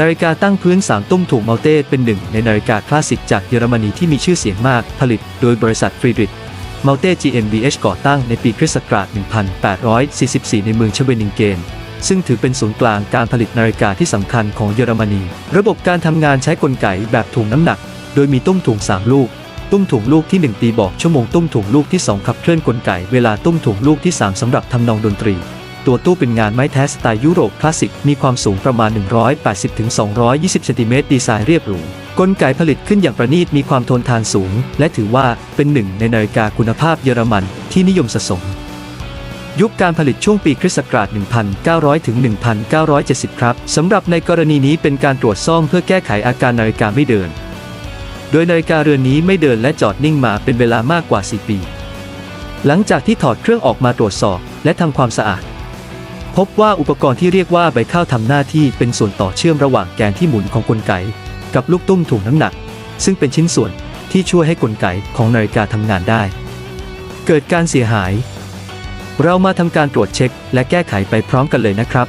นาฬิกาตั้งพื้น 3 ตุ้มถูกเมาเต้เป็นหนึ่งในนาฬิกาคลาสสิกจากเยอรมนีที่มีชื่อเสียงมาก ผลิตโดยบริษัทฟรีดริชเมาเต้ GmbH ก่อตั้งในปีคริสต์ศักราช 1844 ในเมืองเชเวนิงเกน ซึ่งถือเป็นศูนย์กลางการผลิตนาฬิกาที่สำคัญของเยอรมนี ระบบการทำงานใช้กลไกแบบถ่วงน้ำหนัก โดยมีตุ้มถ่วง3 ลูก ตุ้มถ่วงลูกที่ 1 ตีบอกชั่วโมง ตุ้มถ่วงลูกที่ 2 ขับเคลื่อนกลไก เวลาตุ้มถ่วงลูกที่ 3สำหรับทำนองดนตรี ตัวตู้เป็นงานไม้แท้สไตล์ยุโรปคลาสสิก มีความสูงประมาณ 180-220เซนติเมตรดีไซน์เรียบหรูกลไกผลิตขึ้นอย่างประณีตมีความทนทานสูง และถือว่าเป็นหนึ่งในนาฬิกาคุณภาพเยอรมันที่นิยมสะสม ยุคการผลิตช่วงปีคริสต์ศักราช 1900 ถึง 1970 ครับ สำหรับในกรณีนี้เป็นการตรวจซ่อมเพื่อแก้ไขอาการนาฬิกาไม่เดิน โดยนาฬิกาเรือนนี้ไม่เดินและจอดนิ่งมาเป็นเวลามากกว่า 4 ปี หลังจากที่ถอดเครื่องออกมาตรวจสอบ และทำความสะอาด พบว่าอุปกรณ์ที่เรียกว่าใบข้าวทำหน้าที่เป็นส่วนต่อเชื่อมระหว่างแกนที่หมุนของกลไก กับลูกตุ้มถ่วงน้ำหนัก ซึ่งเป็นชิ้นส่วนที่ช่วยให้กลไกของนาฬิกาทำงานได้ เกิดการเสียหาย เรามาทำการตรวจเช็ค และแก้ไขไปพร้อมกันเลยนะครับ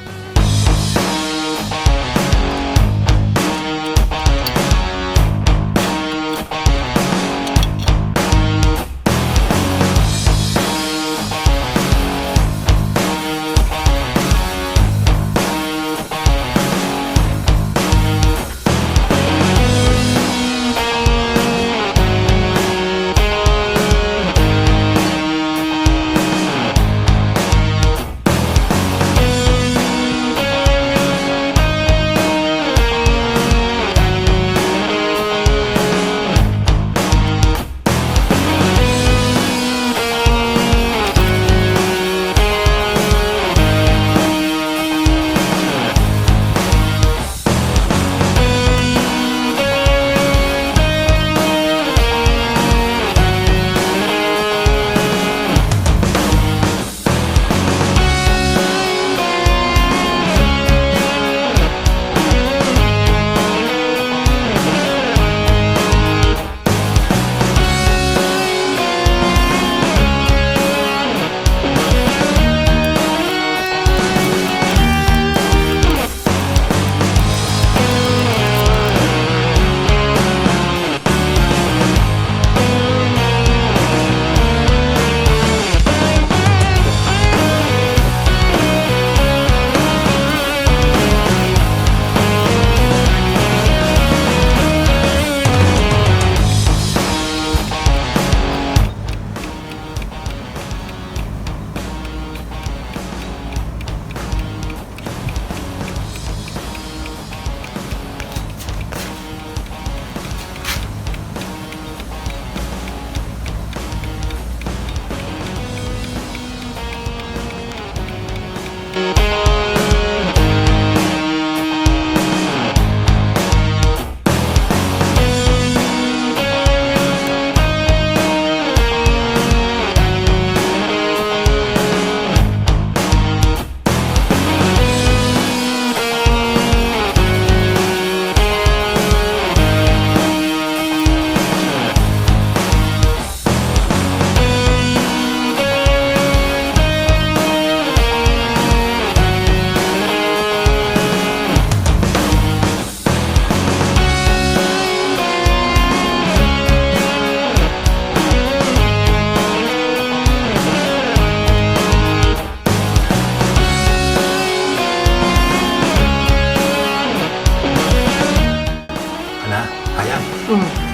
嗯。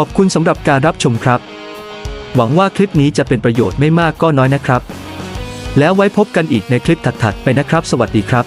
ขอบคุณสำหรับการรับชมครับ หวังว่าคลิปนี้จะเป็นประโยชน์ไม่มากก็น้อยนะครับ แล้วไว้พบกันอีกในคลิปถัดๆไปนะครับ สวัสดีครับ